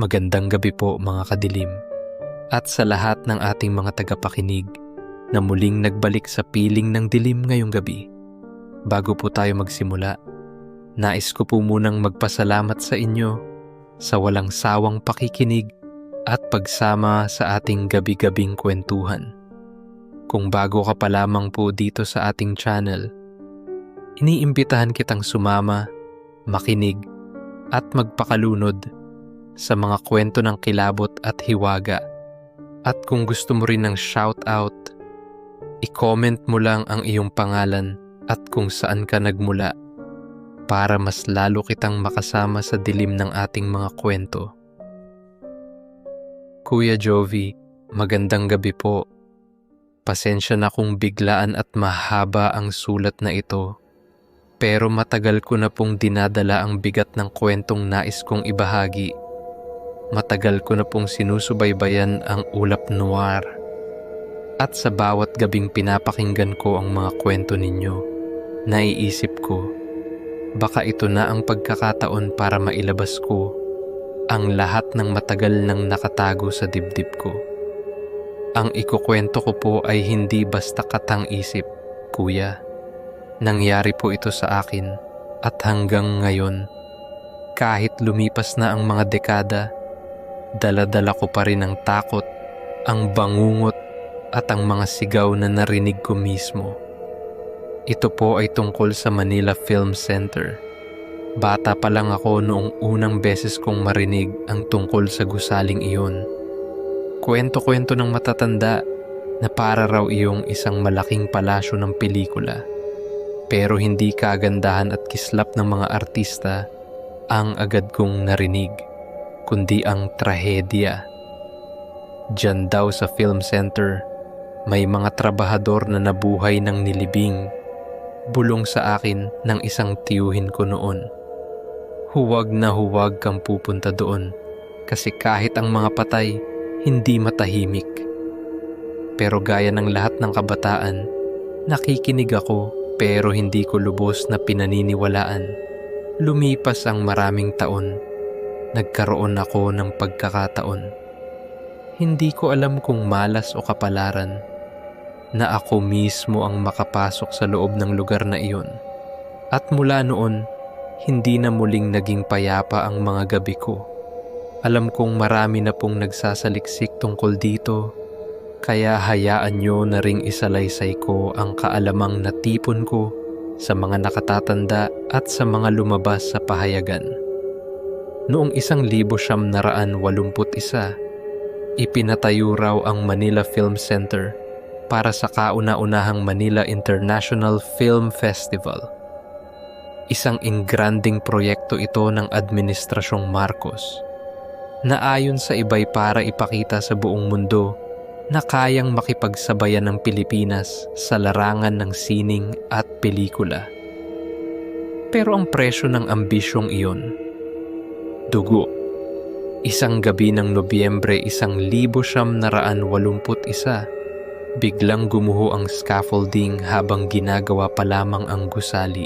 Magandang gabi po mga kadilim at sa lahat ng ating mga tagapakinig na muling nagbalik sa piling ng dilim ngayong gabi. Bago po tayo magsimula, nais ko po munang magpasalamat sa inyo sa walang sawang pakikinig at pagsama sa ating gabi-gabing kwentuhan. Kung bago ka pa lamang po dito sa ating channel, iniimbitahan kitang sumama, makinig at magpakalunod sa mga kwento ng kilabot at hiwaga. At kung gusto mo rin ng shoutout, i-comment mo lang ang iyong pangalan at kung saan ka nagmula para mas lalo kitang makasama sa dilim ng ating mga kwento. Kuya Jovi, magandang gabi po. Pasensya na kung biglaan at mahaba ang sulat na ito. Pero matagal ko na pong dinadala ang bigat ng kwentong nais kong ibahagi. Matagal ko na pong sinusubaybayan ang ulap noir. At sa bawat gabing pinapakinggan ko ang mga kwento ninyo, naiisip ko, baka ito na ang pagkakataon para mailabas ko ang lahat ng matagal nang nakatago sa dibdib ko. Ang ikukwento ko po ay hindi basta katang isip, kuya. Nangyari po ito sa akin at hanggang ngayon, kahit lumipas na ang mga dekada, daladala ko pa rin ang takot, ang bangungot at ang mga sigaw na narinig ko mismo. Ito po ay tungkol sa Manila Film Center. Bata pa lang ako noong unang beses kong marinig ang tungkol sa gusaling iyon. Kwento-kwento ng matatanda na para raw iyong isang malaking palasyo ng pelikula. Pero hindi kagandahan at kislap ng mga artista ang agad kong narinig, kundi ang trahedya. Diyan daw sa film center, may mga trabahador na nabuhay ng nilibing. Bulong sa akin ng isang tiyuhin ko noon. Huwag na huwag kang pupunta doon kasi kahit ang mga patay, hindi matahimik. Pero gaya ng lahat ng kabataan, nakikinig ako pero hindi ko lubos na pinaniniwalaan. Lumipas ang maraming taon. Nagkaroon ako ng pagkakataon. Hindi ko alam kung malas o kapalaran na ako mismo ang makapasok sa loob ng lugar na iyon. At mula noon, hindi na muling naging payapa ang mga gabi ko. Alam kong marami na pong nagsasaliksik tungkol dito, kaya hayaan nyo na ring isalaysay ko ang kaalamang natipon ko sa mga nakatatanda at sa mga lumabas sa pahayagan. Noong isang libo siyam naraan walumput isa, ipinatayo raw ang Manila Film Center para sa kauna-unahang Manila International Film Festival. Isang ingranding proyekto ito ng Administrasyong Marcos na ayon sa iba'y para ipakita sa buong mundo na kayang makipagsabayan ng Pilipinas sa larangan ng sining at pelikula. Pero ang presyo ng ambisyong iyon, dugo. Isang gabi ng Nobyembre isang libo siyam naraan walumput isa, biglang gumuho ang scaffolding habang ginagawa pa lamang ang gusali.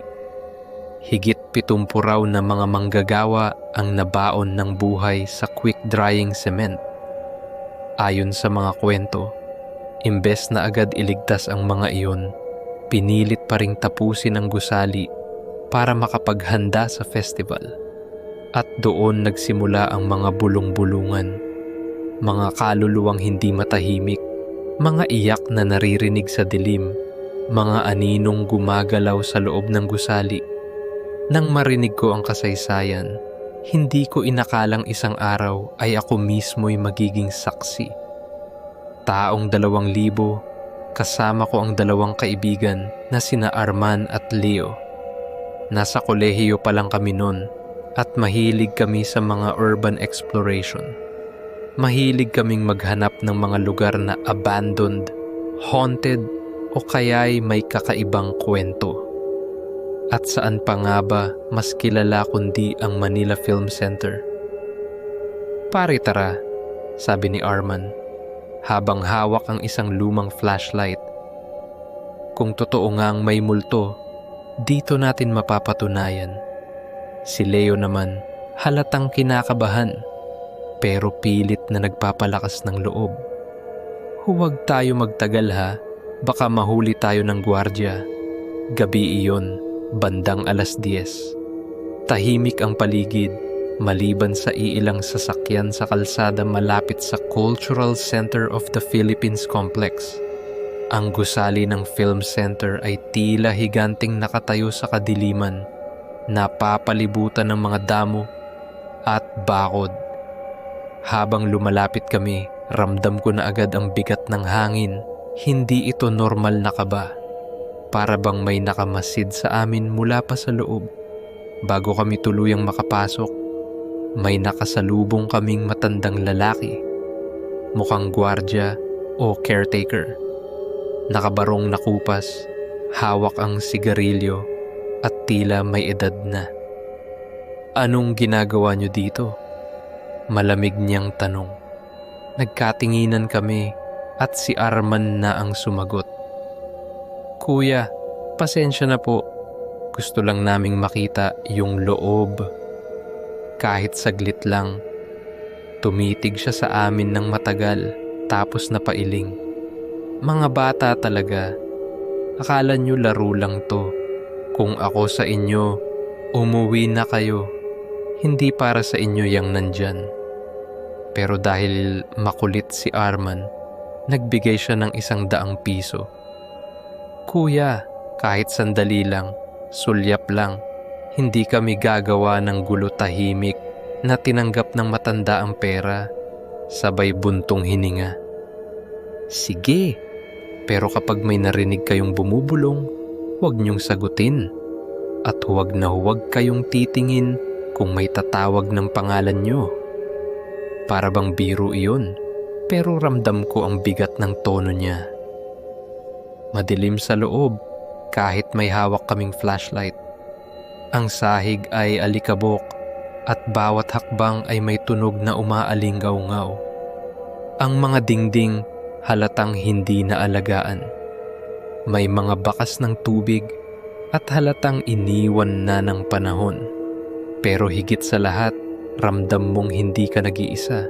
Higit pitumpu raw na mga manggagawa ang nabaon ng buhay sa quick-drying cement. Ayon sa mga kwento, imbes na agad iligtas ang mga iyon, pinilit pa ring tapusin ang gusali para makapaghanda sa festival. At doon nagsimula ang mga bulong-bulungan, mga kaluluwang hindi matahimik, mga iyak na naririnig sa dilim, mga aninong gumagalaw sa loob ng gusali nang marinig ko ang kasaysayan, hindi ko inakalang isang araw ay ako mismo'y magiging saksi. Taong dalawang libo, kasama ko ang dalawang kaibigan na sina Arman at Leo. Nasa kolehiyo pa lang kami noon at mahilig kami sa mga urban exploration. Mahilig kaming maghanap ng mga lugar na abandoned, haunted o kaya'y may kakaibang kwento. At saan pa nga ba mas kilala kundi ang Manila Film Center? Pare tara, sabi ni Arman, habang hawak ang isang lumang flashlight. Kung totoo ngang may multo, dito natin mapapatunayan. Si Leo naman, halatang kinakabahan. pero pilit na nagpapalakas ng loob. Huwag tayo magtagal ha, baka mahuli tayo ng gwardya. Gabi iyon, bandang alas 10. Tahimik ang paligid, maliban sa iilang sasakyan sa kalsada malapit sa Cultural Center of the Philippines Complex. Ang gusali ng film center ay tila higanting nakatayo sa kadiliman, napapalibutan ng mga damo at bakod. Habang lumalapit kami, ramdam ko na agad ang bigat ng hangin. Hindi ito normal na kaba. Para bang may nakamasid sa amin mula pa sa loob. Bago kami tuluyang makapasok, may nakasalubong kaming matandang lalaki. Mukhang gwardya o caretaker. Nakabarong nakupas, hawak ang sigarilyo at tila may edad na. Anong ginagawa niyo dito? Malamig niyang tanong. Nagkatinginan kami at si Arman na ang sumagot. Kuya, pasensya na po. Gusto lang naming makita yung loob. Kahit saglit lang. Tumitig siya sa amin ng matagal tapos napailing. Mga bata talaga. Akala nyo laro lang to. Kung ako sa inyo, umuwi na kayo. Hindi para sa inyo yang nandyan. Pero dahil makulit si Arman, nagbigay siya ng isang daang piso. Kuya, kahit sandali lang, sulyap lang, hindi kami gagawa ng gulo tahimik na tinanggap ng matanda ang pera, sabay buntong hininga. Sige, pero kapag may narinig kayong bumubulong, huwag niyong sagutin. At huwag na huwag kayong titingin kung may tatawag ng pangalan niyo. Para bang biro iyon, pero ramdam ko ang bigat ng tono niya. Madilim sa loob, kahit may hawak kaming flashlight. Ang sahig ay alikabok at bawat hakbang ay may tunog na umaalingaw-ngaw. Ang mga dingding halatang hindi na alagaan. May mga bakas ng tubig at halatang iniwan na ng panahon. Pero higit sa lahat, ramdam mong hindi ka nag-iisa.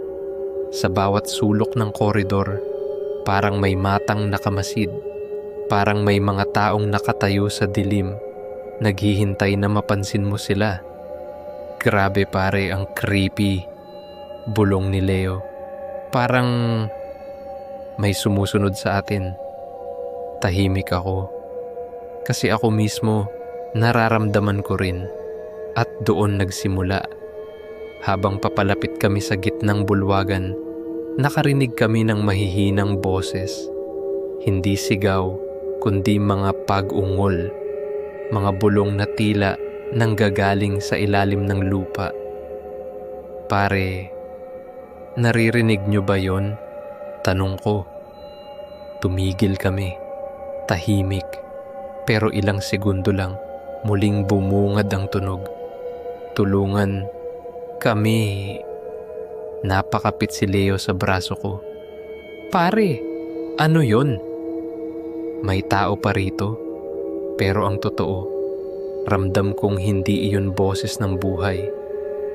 Sa bawat sulok ng koridor, parang may matang nakamasid. Parang may mga taong nakatayo sa dilim, naghihintay na mapansin mo sila. Grabe pare ang creepy. Bulong ni Leo. Parang may sumusunod sa atin. Tahimik ako. Kasi ako mismo nararamdaman ko rin at doon nagsimula. Habang papalapit kami sa gitnang bulwagan, nakarinig kami ng mahihinang boses. Hindi sigaw, kundi mga pag-ungol. Mga bulong na tila nanggagaling sa ilalim ng lupa. Pare, naririnig nyo ba yon? Tanong ko. Tumigil kami, tahimik, pero ilang segundo lang muling bumungad ang tunog. Tulungan kami. Napakapit si Leo sa braso ko. Pare, ano yon? May tao pa rito. Pero ang totoo, ramdam kong hindi iyon boses ng buhay.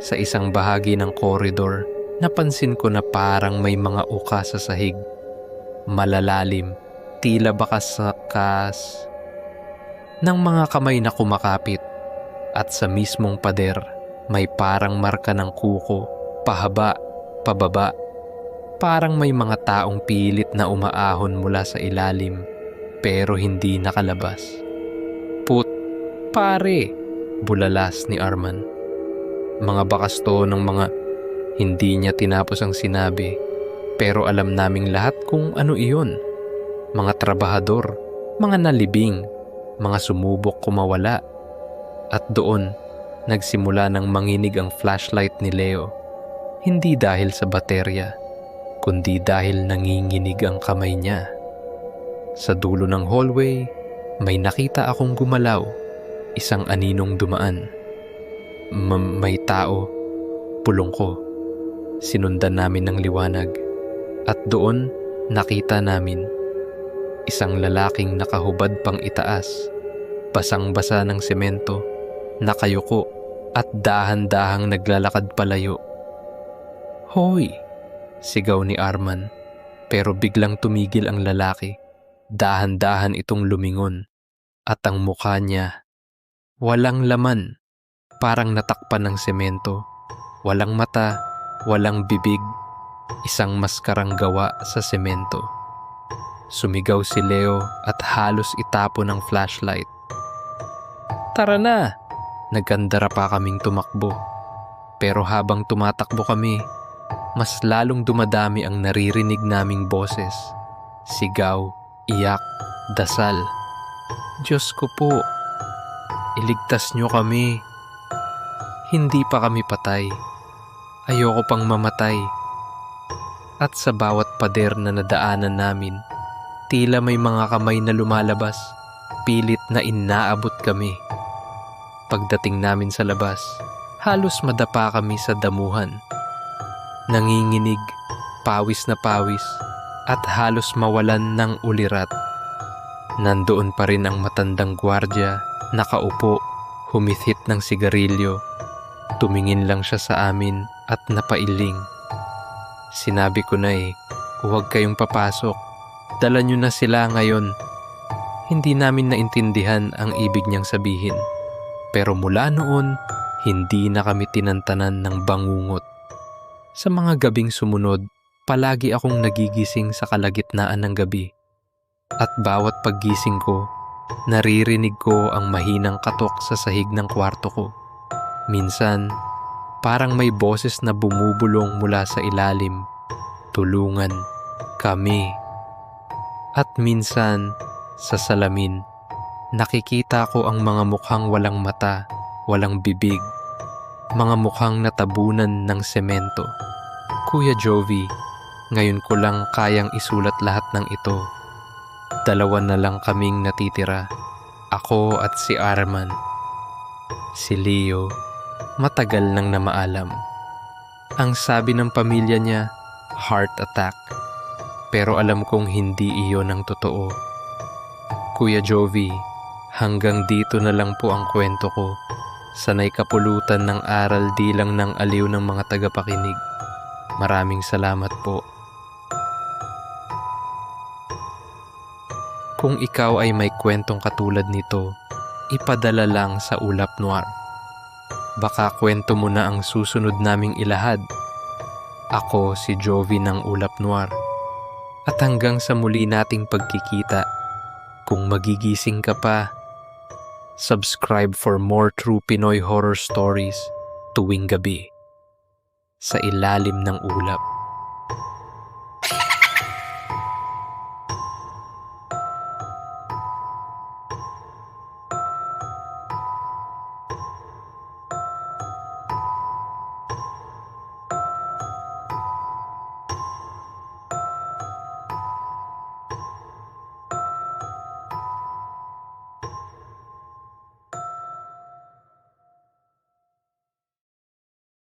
Sa isang bahagi ng koridor, napansin ko na parang may mga uka sa sahig. Malalalim, tila bakas sa kas ng mga kamay na kumakapit at sa mismong pader may parang marka ng kuko, pahaba, pababa. Parang may mga taong pilit na umaahon mula sa ilalim pero hindi nakalabas. Put, pare, bulalas ni Arman. Mga bakas to ng mga hindi niya tinapos ang sinabi pero alam naming lahat kung ano iyon. Mga trabahador, mga nalibing, mga sumubok kumawala. At doon, nagsimula ng manginig ang flashlight ni Leo. Hindi dahil sa baterya, kundi dahil nanginginig ang kamay niya. Sa dulo ng hallway, may nakita akong gumalaw, isang aninong dumaan. M- may tao, pulong ko. Sinundan namin ng liwanag at doon nakita namin isang lalaking nakahubad pang itaas, basang-basa ng semento, nakayuko at dahan-dahang naglalakad palayo. Hoy! Sigaw ni Arman. Pero biglang tumigil ang lalaki. Dahan-dahan itong lumingon. At ang mukha niya, walang laman. Parang natakpan ng semento. Walang mata, walang bibig. Isang maskarang gawa sa semento. Sumigaw si Leo at halos itapo ng flashlight. Tara na! Nagkandara pa kaming tumakbo. Pero habang tumatakbo kami, mas lalong dumadami ang naririnig naming boses. Sigaw, iyak, dasal. Diyos ko po, iligtas niyo kami. Hindi pa kami patay. Ayoko pang mamatay. At sa bawat pader na nadaanan namin, tila may mga kamay na lumalabas, pilit na inaabot kami. Pagdating namin sa labas, halos madapa kami sa damuhan. Nanginginig, pawis na pawis, at halos mawalan ng ulirat. Nandoon pa rin ang matandang gwardya, nakaupo, humithit ng sigarilyo. Tumingin lang siya sa amin at napailing. Sinabi ko na eh, huwag kayong papasok. Dala nyo na sila ngayon. Hindi namin naintindihan ang ibig niyang sabihin. Pero mula noon, hindi na kami tinantanan ng bangungot. Sa mga gabing sumunod, palagi akong nagigising sa kalagitnaan ng gabi. At bawat paggising ko, naririnig ko ang mahinang katok sa sahig ng kwarto ko. Minsan, parang may boses na bumubulong mula sa ilalim. Tulungan, kami. At minsan, sa salamin, nakikita ko ang mga mukhang walang mata, walang bibig, mga mukhang natabunan ng semento. Kuya Jovi, ngayon ko lang kayang isulat lahat ng ito. Dalawa na lang kaming natitira, ako at si Arman. Si Leo, matagal nang namaalam. Ang sabi ng pamilya niya, heart attack. Pero alam kong hindi iyon ang totoo. Kuya Jovi, hanggang dito na lang po ang kwento ko. Sanay kapulutan ng aral di lang ng aliw ng mga tagapakinig. Maraming salamat po. Kung ikaw ay may kwentong katulad nito, ipadala lang sa Ulap Noir. Baka kwento mo na ang susunod naming ilahad. Ako si Jovi ng Ulap Noir. At hanggang sa muli nating pagkikita, kung magigising ka pa, subscribe for more true Pinoy horror stories tuwing gabi sa ilalim ng ulap.